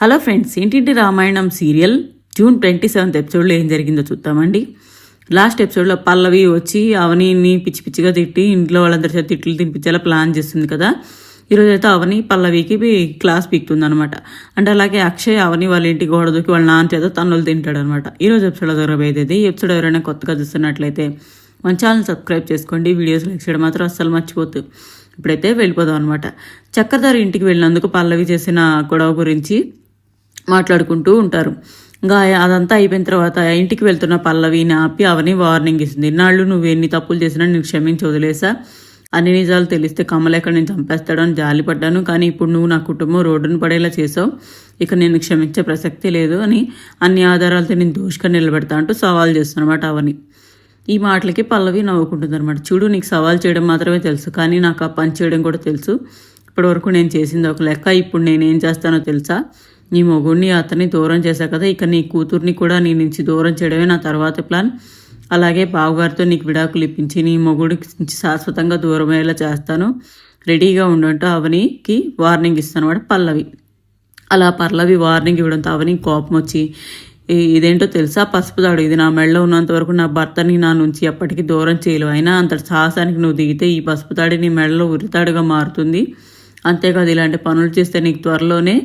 Hello friends ఏంటింటి Ramayanam serial? June twenty seventh ఎపిసోడ్లో ఏం జరిగిందో చూద్దామండి. లాస్ట్ ఎపిసోడ్లో పల్లవి వచ్చి అవనిని పిచ్చి పిచ్చిగా తిట్టి ఇంట్లో వాళ్ళందరి చేత తిట్లు తినిపించేలా ప్లాన్ చేస్తుంది కదా. ఈరోజు అయితే అవని పల్లవికి క్లాస్ పీక్తుంది అనమాట అంటే అలాగే అక్షయ్ అవని వాళ్ళ ఇంటి గోడ దూకి వాళ్ళ నాన్న చేత తన్నులు తింటాడు అనమాట ఈరోజు ఎపిసోడ్లో జరగబోయేది ఈ ఎపిసోడ్ ఎవరైనా కొత్తగా చూస్తున్నట్లయితే మన ఛానల్ సబ్స్క్రైబ్ చేసుకోండి. వీడియోస్ లైక్ చేయడం మాత్రం అస్సలు మర్చిపోతు ఇప్పుడైతే వెళ్ళిపోదాం అనమాట చక్రధారి ఇంటికి వెళ్ళినందుకు పల్లవి చేసిన గొడవ గురించి మాట్లాడుకుంటూ ఉంటారు. ఇంకా అదంతా అయిపోయిన తర్వాత ఇంటికి వెళ్తున్న పల్లవిని ఆపి అవని వార్నింగ్ ఇస్తుంది. ఇన్నాళ్ళు నువ్వు ఎన్ని తప్పులు చేసినా నేను క్షమించి వదిలేసా? అన్ని నిజాలు తెలిస్తే కమలేక నేను చంపేస్తాడని జాలిపడ్డాను కానీ ఇప్పుడు నువ్వు నా కుటుంబం రోడ్డును పడేలా చేసావు. ఇక నేను క్షమించే ప్రసక్తి లేదు అని అన్ని ఆధారాలతో నేను దోషిగా నిలబెడతా అంటూ సవాల్ చేస్తున్నమాట అవని ఈ మాటలకి పల్లవి నవ్వుకుంటుంది అనమాట చూడు నీకు సవాల్ చేయడం మాత్రమే తెలుసు కానీ నాకు ఆ పని చేయడం కూడా తెలుసు. ఇప్పటివరకు నేను చేసింది ఒక లెక్క ఇప్పుడు నేనేం చేస్తానో తెలుసా? నీ మొగుడిని అతన్ని దూరం చేశా కదా ఇక నీ కూతుర్ని కూడా నీ నుంచి దూరం చేయడమే నా తర్వాత ప్లాన్. అలాగే బావగారితో నీకు విడాకులు ఇప్పించి నీ మొగుడికి నుంచి శాశ్వతంగా దూరమయ్యేలా చేస్తాను. రెడీగా ఉండంటూ అవనికి వార్నింగ్ ఇస్తాను వాడు పల్లవి. అలా పల్లవి వార్నింగ్ ఇవ్వడంతో అవని కోపం వచ్చి ఇదేంటో తెలుసా పసుపుదాడు ఇది నా మెడలో ఉన్నంత వరకు నా భర్తని నా నుంచి ఎప్పటికీ దూరం చేయలేవు. అయినా అంత సాహసానికి నువ్వు దిగితే ఈ పసుపుతాడి నీ మెడలో ఉరితాడుగా మారుతుంది. అంతేకాదు ఇలాంటి పనులు చేస్తే నీకు త్వరలోనే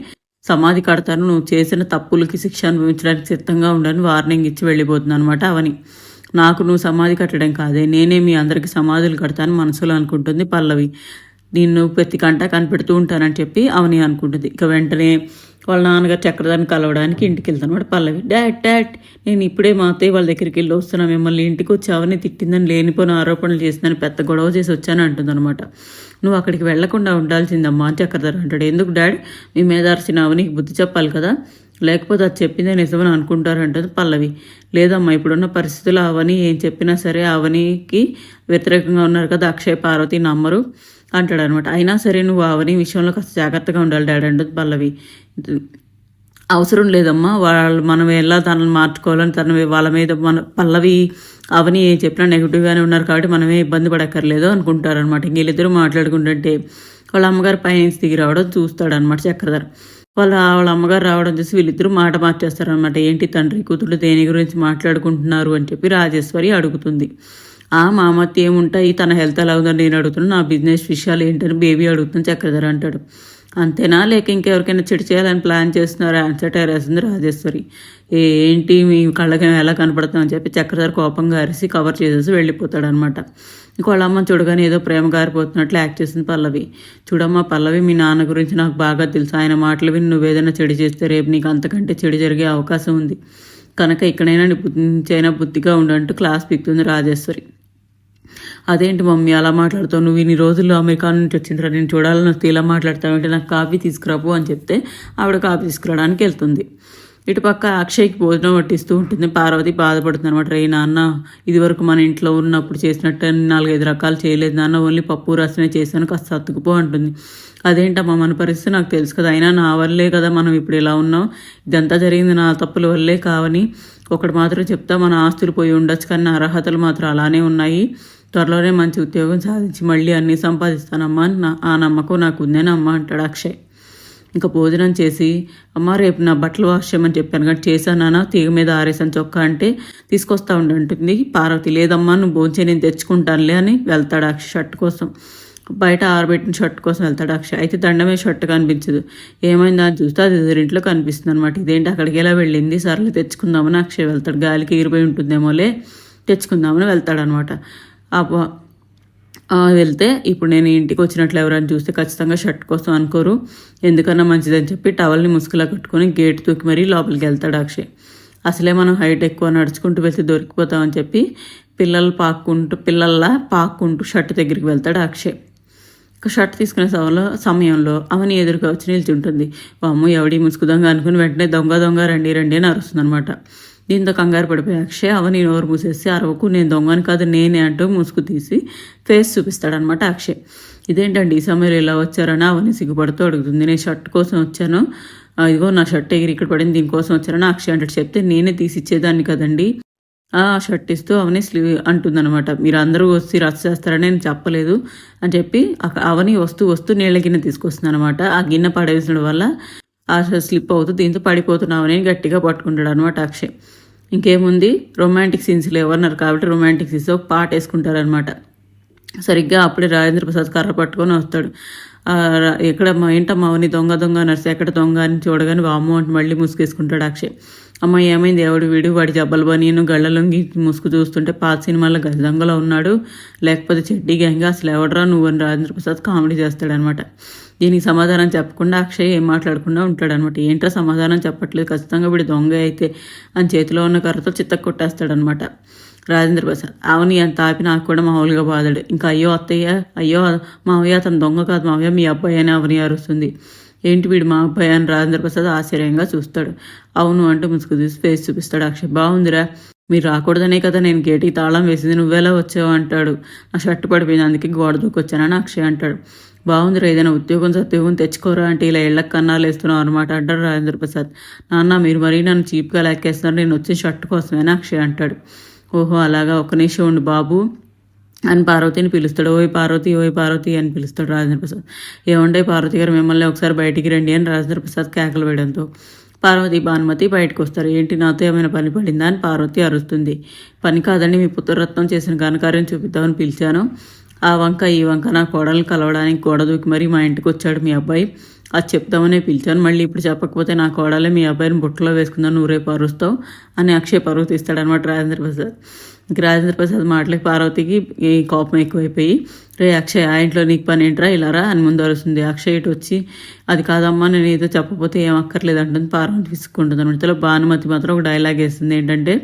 సమాధి కడతాను నువ్వు చేసిన తప్పులకి శిక్ష అనుభవించడానికి సిద్ధంగా ఉండని వార్నింగ్ ఇచ్చి వెళ్ళిపోతుంది అనమాట అవని. నాకు నువ్వు సమాధి కట్టడం కాదే. నేనే మీ అందరికి సమాధులు కడతాను మనసులో అనుకుంటుంది పల్లవి. నిన్ను ప్రతి కంట కనిపెడుతూ ఉంటానని చెప్పి అవని అనుకుంటుంది. ఇక వెంటనే వాళ్ళ నాన్నగారు చక్రదాన్ని కలవడానికి ఇంటికి వెళ్తాను. వాడు పల్లవి డాడ్ డాడ్ నేను ఇప్పుడే మా అత్తయ్య వాళ్ళ దగ్గరికి వెళ్ళి వస్తున్నా. మిమ్మల్ని ఇంటికి వచ్చావని తిట్టిందని లేనిపోయిన ఆరోపణలు చేసిందని పెద్ద గొడవ చేసి వచ్చాను అంటుందన్నమాట. నువ్వు అక్కడికి వెళ్ళకుండా ఉండాల్సిందమ్మా అని చక్రధర్ అంటాడు. ఎందుకు డాడ్? మీ మేధార్సిన అవనికి బుద్ధి చెప్పాలి కదా. లేకపోతే అది చెప్పిందే నిజమని అనుకుంటారంటది పల్లవి. లేదమ్మా ఇప్పుడున్న పరిస్థితుల్లో అవని ఏం చెప్పినా సరే అవనికి వ్యతిరేకంగా ఉన్నారు కదా. అక్షయ్ పార్వతి నమ్మరు అంటాడు అనమాట అయినా సరే నువ్వు అవని విషయంలో కాస్త జాగ్రత్తగా ఉండాలి డాడీ అంటుంది పల్లవి. అవసరం లేదమ్మా. వాళ్ళు మనం ఎలా తనని మార్చుకోవాలని తన వాళ్ళ మీద మన పల్లవి అవని ఏం చెప్పినా నెగిటివ్గానే ఉన్నారు కాబట్టి మనమే ఇబ్బంది పడక్కర్లేదు అనుకుంటారనమాట వీళ్ళిద్దరూ మాట్లాడుకుంటుంటే వాళ్ళ అమ్మగారు పైనుంచి దిగి రావడం చూస్తాడనమాట చక్రధర్. వాళ్ళ వాళ్ళ అమ్మగారు రావడం చూసి వీళ్ళిద్దరూ మాట మార్చేస్తారనమాట ఏంటి తండ్రి కూతురు దేని గురించి మాట్లాడుకుంటున్నారు అని చెప్పి రాజేశ్వరి అడుగుతుంది. ఆ మామత్తి ఏముంటాయి? తన హెల్త్ ఎలా ఉందని నేను అడుగుతున్నాను నా బిజినెస్ విషయాలు ఏంటని బేబీ అడుగుతుంది చక్రధర్ అంటాడు. అంతేనా? లేక ఇంకెవరికైనా చెడు చేయాలని ప్లాన్ చేస్తున్నారు? ఆన్సర్ వేసింది రాజేశ్వరి. ఏంటి మీ కళ్ళకి ఎలా కనపడుతుందని చెప్పి చక్రధర్ కోపంగా అరిసి కవర్ చేసేసి వెళ్ళిపోతాడు అనమాట చూడగానే ఏదో ప్రేమ గారిపోతున్నట్లు యాక్ట్ చేసింది పల్లవి. చూడమ్మా పల్లవి మీ నాన్న గురించి నాకు బాగా తెలుసు. ఆయన మాటలు విని నువ్వేదైనా చెడు చేస్తే రేపు నీకు అంతకంటే చెడు జరిగే అవకాశం ఉంది. కనుక ఇక్కడైనా నీ బుద్ధి బుద్ధిగా ఉండంటూ క్లాస్ పిక్తుంది రాజేశ్వరి. అదేంటి మమ్మీ అలా మాట్లాడుతావు? నువ్వు ఇన్ని రోజుల్లో అమెరికా నుంచి వచ్చిందిరా నేను చూడాలని వస్తే ఇలా మాట్లాడతావు నాకు కాఫీ తీసుకురాపు అని చెప్తే ఆవిడ కాఫీ తీసుకురావడానికి వెళ్తుంది. ఇటుపక్క అక్షయ్కి భోజనం పట్టిస్తూ ఉంటుంది. పార్వతి బాధపడుతుంది అనమాట రే నాన్న ఇదివరకు మన ఇంట్లో ఉన్నప్పుడు చేసినట్టు నాలుగైదు రకాలు చేయలేదు నాన్న ఓన్లీ పప్పు రసమే చేశాను కాస్త సత్తుకుపో అంటుంది. అదేంటమ్మా మన పరిస్థితి నాకు తెలుసు కదా. అయినా నా వల్లే కదా మనం ఇప్పుడు ఇలా ఉన్నాం. ఇదంతా జరిగింది నా తప్పుల వల్లే కావని ఒకటి మాత్రం చెప్తా మన ఆస్తులు పోయి ఉండొచ్చు కానీ నా అర్హతలు మాత్రం అలానే ఉన్నాయి. త్వరలోనే మంచి ఉద్యోగం సాధించి మళ్ళీ అన్నీ సంపాదిస్తానమ్మా అని నా ఆ నమ్మకం నాకు ఉందేనమ్మా అంటాడు అక్షయ్. ఇంకా భోజనం చేసి అమ్మ రేపు నా బట్టలు వాష్ చేయమని చెప్పాను కానీ చేశానా తీగ మీద ఆరేసాను చొక్కా అంటే తీసుకొస్తా ఉండంటుంది పార్వతి లేదమ్మా నువ్వు భోజనం నేను తెచ్చుకుంటానులే అని వెళ్తాడు అక్షయ్ షర్ట్ కోసం. బయట ఆరబెట్టిన షర్ట్ కోసం వెళ్తాడు అక్షయ్. అయితే దండమే షర్ట్ కనిపించదు. ఏమైందా? అని చూస్తే అది ఎదురింట్లో కనిపిస్తుంది అనమాట ఇదేంటి? అక్కడికి ఎలా వెళ్ళింది? సర్లే తెచ్చుకుందామని అక్షయ్ వెళ్తాడు. గాలికి ఎగిరిపోయి ఉంటుందేమోలే తెచ్చుకుందామని వెళ్తాడనమాట వెళ్తే ఇప్పుడు నేను ఇంటికి వచ్చినట్లు ఎవరైనా చూస్తే ఖచ్చితంగా షర్ట్ కోసం అనుకోరు. ఎందుకన్నా మంచిదని చెప్పి టవల్ని ముసుగులా కట్టుకొని గేట్ తూకి మరీ లోపలికి వెళ్తాడు అక్షయ్. అసలే మనం హైట్ ఎక్కువ నడుచుకుంటూ వెళ్తే దొరికిపోతామని చెప్పి పిల్లలు పాక్కుంటూ పిల్లల్లా పాక్కుంటూ షర్ట్ దగ్గరికి వెళ్తాడు అక్షయ్. షర్ట్ తీసుకునే సమయంలో సమయంలో అవని ఎదురుగా వచ్చి నిల్చుంటుంది. వామ్మ ఎవడి ముసుగు దొంగ అనుకుని వెంటనే దొంగ దొంగ రండి రండి అని అరుస్తుంది అనమాట దీంతో కంగారు పడిపోయి అక్షయ్ అవని నోరు మూసేసి అరవకు నేను దొంగని కాదు నేనే అంటూ ముసుగు తీసి ఫేస్ చూపిస్తాడనమాట అక్షయ్. ఇదేంటండి ఈ సమయంలో ఇలా వచ్చారని అవని సిగ్గుపడుతూ అడుగుతుంది. నేను షర్ట్ కోసం వచ్చాను. ఇదిగో నా షర్ట్ ఎగిరి ఇక్కడ పడింది దీనికోసం వచ్చారని అక్షయ్ అంటే చెప్తే నేనే తీసి ఇచ్చేదాన్ని కదండి. ఆ షర్ట్ ఇస్తూ అవని స్లీవ్ అంటుందన్నమాట. మీరు అందరూ వచ్చి రచ్చ చేస్తారని నేను చెప్పలేదు అని చెప్పి అవని వస్తూ వస్తూ నీళ్ళ గిన్నె తీసుకొస్తుంది అనమాట ఆ గిన్నె పడేసిన వల్ల ఆ స్లిప్ అవుతూ దీంతో పడిపోతున్నామని గట్టిగా పట్టుకుంటాడు అనమాట అక్షయ్. ఇంకేముంది? రొమాంటిక్ సీన్స్ ఎవరన్నారు కాబట్టి రొమాంటిక్ సీన్స్ ఒక పాట వేసుకుంటారనమాట సరిగ్గా అప్పుడే రాజేంద్ర ప్రసాద్ కర్ర పట్టుకొని వస్తాడు. ఎక్కడ మా ఏంటమ్మా అవని దొంగ దొంగ నర్సు ఎక్కడ దొంగ అని చూడగానే వామ్మో అంటే మళ్ళీ ముసుగేసుకుంటాడు అక్షయ్. అమ్మ ఏమైంది? ఎవడు వీడు వాడి జబ్బలు బనీను గళ్ళలొంగి ముసుగు చూస్తుంటే పాత సినిమాలో గజ ఉన్నాడు. లేకపోతే చెడ్డి గ్యాంగ్ అసలు ఎవడరా నువ్వు అని రాజేంద్ర ప్రసాద్ కామెడీ చేస్తాడనమాట. దీనికి సమాధానం చెప్పకుండా అక్షయ్ ఏం మాట్లాడకుండా ఉంటాడనమాట. ఏంట్రా సమాధానం చెప్పట్లేదు? ఖచ్చితంగా వీడు దొంగ అయితే అని చేతిలో ఉన్న కర్రతో చిత్తకు కొట్టేస్తాడనమాట రాజేంద్ర ప్రసాద్. అవును అంత ఆపి నాకు కూడా మామూలుగా బాధడు. ఇంకా అయ్యో అత్తయ్య అయ్యో మావయ్య అతను దొంగ కాదు మావయ్య మీ అబ్బాయి అని అవని అరుస్తుంది. ఏంటి వీడు మా అబ్బాయి అని రాజేంద్ర ప్రసాద్ ఆశ్చర్యంగా చూస్తాడు. అవును అంటూ ముసుగు తీసి ఫేస్ చూపిస్తాడు. అక్షయ్ బాగుందిరా మీరు రాకూడదనే కదా నేను గేటికి తాళం వేసింది. నువ్వెలా వచ్చావు అంటాడు. నా షర్ట్ పడిపోయింది. అందుకే గోడ దూకొచ్చానని అక్షయ్ అంటాడు. బాగుందిరా ఏదైనా ఉద్యోగం సత్యోగం తెచ్చుకోరా అంటే ఇలా ఇళ్ళకి కన్నాలు వేస్తున్నావు అనమాట అంటాడు రాజేంద్ర ప్రసాద్ నాన్న మీరు మరీ నన్ను చీప్గా లెక్కేస్తున్నారు. నేను వచ్చే షర్ట్ కోసమేనా? అక్షయ్ అంటాడు. ఓహో అలాగా? ఒక నిమిషం ఉండు బాబు. అని పార్వతిని పిలుస్తాడు. ఓయ్ పార్వతి ఓయ్ పార్వతి అని పిలుస్తాడు రాజేంద్ర ప్రసాద్. ఏముండే పార్వతి గారు మిమ్మల్ని ఒకసారి బయటికి రండి అని రాజేంద్ర ప్రసాద్ కేకలు వేయడంతో పార్వతి భానుమతి బయటకు వస్తారు. ఏంటి నాతో ఏమైనా పని పడిందా అని పార్వతి అరుస్తుంది. పని కాదండి మీ పుత్రరత్నం చేసిన ఘనకార్యం చూపిద్దామని పిలిచాను. ఆ వంక ఈ వంక నా కోడల్ని కలవడానికి గోడ దూకి మరీ మా ఇంటికి వచ్చాడు మీ అబ్బాయి. అది చెప్తామనే పిలిచాను. మళ్ళీ ఇప్పుడు చెప్పకపోతే నా కోడలే మీ అబ్బాయిని బుట్టలో వేసుకుందాం నువ్వు రేపు అరుస్తావు అని అక్షయ్ పరువు తీస్తాడనమాట రాజేంద్ర ప్రసాద్. ఇంక రాజేంద్ర ప్రసాద్ మాటలకి పార్వతికి ఈ కోపం ఎక్కువైపోయి రే అక్షయ్ ఆ ఇంట్లో నీకు పని ఏంట్రా? ఇలారా అని ముందు అరుస్తుంది. అక్షయ్ ఇటు వచ్చి అది కాదమ్మా నేను ఏదో చెప్పకపోతే ఏం అక్కర్లేదు అంటుంది. పార్వతి విసుక్కుంటుంది అనమాట భానుమతి మాత్రం ఒక డైలాగ్ వేస్తుంది. ఏంటంటే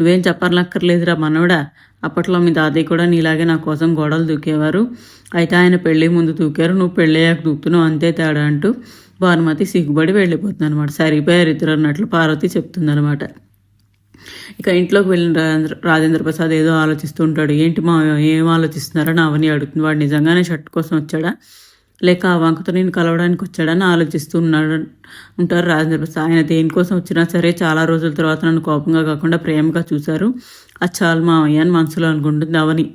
నువ్వేం చెప్పనక్కర్లేదురా మనవడా? అప్పట్లో మీ తాతయ్య కూడా నీలాగే నా కోసం గోడలు దూకేవారు. అయితే ఆయన పెళ్ళి ముందు దూకారు. నువ్వు పెళ్ళయ్యాక దూకుతున్నావు. అంతే తేడా అంటూ భానుమతి సిగ్గుబడి వెళ్ళిపోతుంది అనమాట సరిపోయారు ఇద్దరు అన్నట్లు పార్వతి చెప్తుంది అనమాట ఇక ఇంట్లోకి వెళ్ళిన రాజేంద్ర రాజేంద్ర ప్రసాద్ ఏదో ఆలోచిస్తూ ఉంటాడు. ఏంటి మా ఏం ఆలోచిస్తున్నారని అవని అడుగుతుంది. వాడు నిజంగానే షర్ట్ కోసం వచ్చాడా? లేక ఆ వంకతో నేను కలవడానికి వచ్చాడని ఆలోచిస్తూ ఉన్నాడు ఉంటారు రాజేంద్ర ప్రసాద్. ఆయన దేనికోసం వచ్చినా సరే చాలా రోజుల తర్వాత నన్ను కోపంగా కాకుండా ప్రేమగా చూశారు. అది చాలు మావయ్య అని మనసులో అనుకుంటుంది అవని.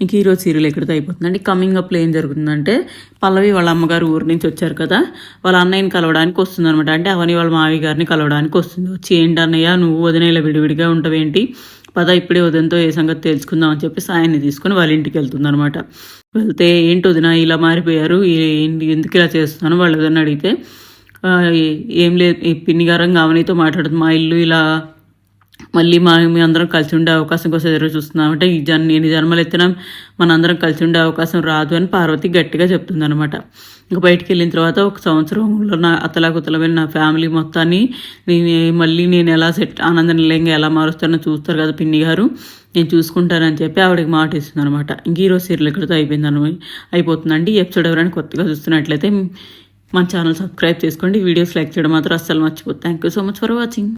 ఇంక ఈరోజు సీరియల్ ఎక్కడితో అయిపోతుందండి. కమింగ్ అప్లో ఏం జరుగుతుందంటే పల్లవి వాళ్ళ అమ్మగారు ఊరి నుంచి వచ్చారు కదా వాళ్ళ అన్నయ్యని కలవడానికి వస్తుంది అనమాట అంటే అవని వాళ్ళ మావి గారిని కలవడానికి వస్తుంది. వచ్చి ఏంటి అన్నయ్య నువ్వు వదిన విడివిడిగా ఉంటావేంటి? పద ఇప్పుడే ఉదయంతో ఏ సంగతి తెలుసుకుందాం అని చెప్పి సాయాన్ని తీసుకొని వాళ్ళ ఇంటికి వెళ్తుందనమాట వెళ్తే ఏంటి వదిన ఇలా మారిపోయారు ఏంటి ఎందుకు ఇలా చేస్తున్నాను వాళ్ళు? వదిన అడిగితే ఏం లేదు ఈ పిన్ని గారం కావనితో మాట్లాడుతుంది. మా ఇల్లు ఇలా మళ్ళీ మా మీ అందరం కలిసి ఉండే అవకాశం కోసం ఎదురు చూస్తున్నాం. అంటే ఈ జన్ ఎన్ని జన్మలు ఎత్తినా. మనందరం కలిసి ఉండే అవకాశం రాదు అని పార్వతి గట్టిగా చెప్తుంది అనమాట ఇంకా బయటికి వెళ్ళిన తర్వాత ఒక సంవత్సరంలో నా అతలాకుతలమైన నా ఫ్యామిలీ మొత్తాన్ని నేను మళ్ళీ నేను ఎలా సెట్ ఆనంద నిలయంగా ఎలా మారుస్తానో చూస్తారు కదా పిన్ని గారు. నేను చూసుకుంటానని చెప్పి ఆవిడకి మాట ఇస్తుంది అనమాట ఇంక ఈరోజు సీరియల్ ఇక్కడితో అయిపోయింది అనమాట అయిపోతుందండి ఎపిసోడ్ ఎవరైనా కొత్తగా చూస్తున్నట్లయితే మన ఛానల్ సబ్స్క్రైబ్ చేసుకోండి. వీడియోస్ లైక్ చేయడం మాత్రం అస్సలు మర్చిపోతుంది thank you so much for watching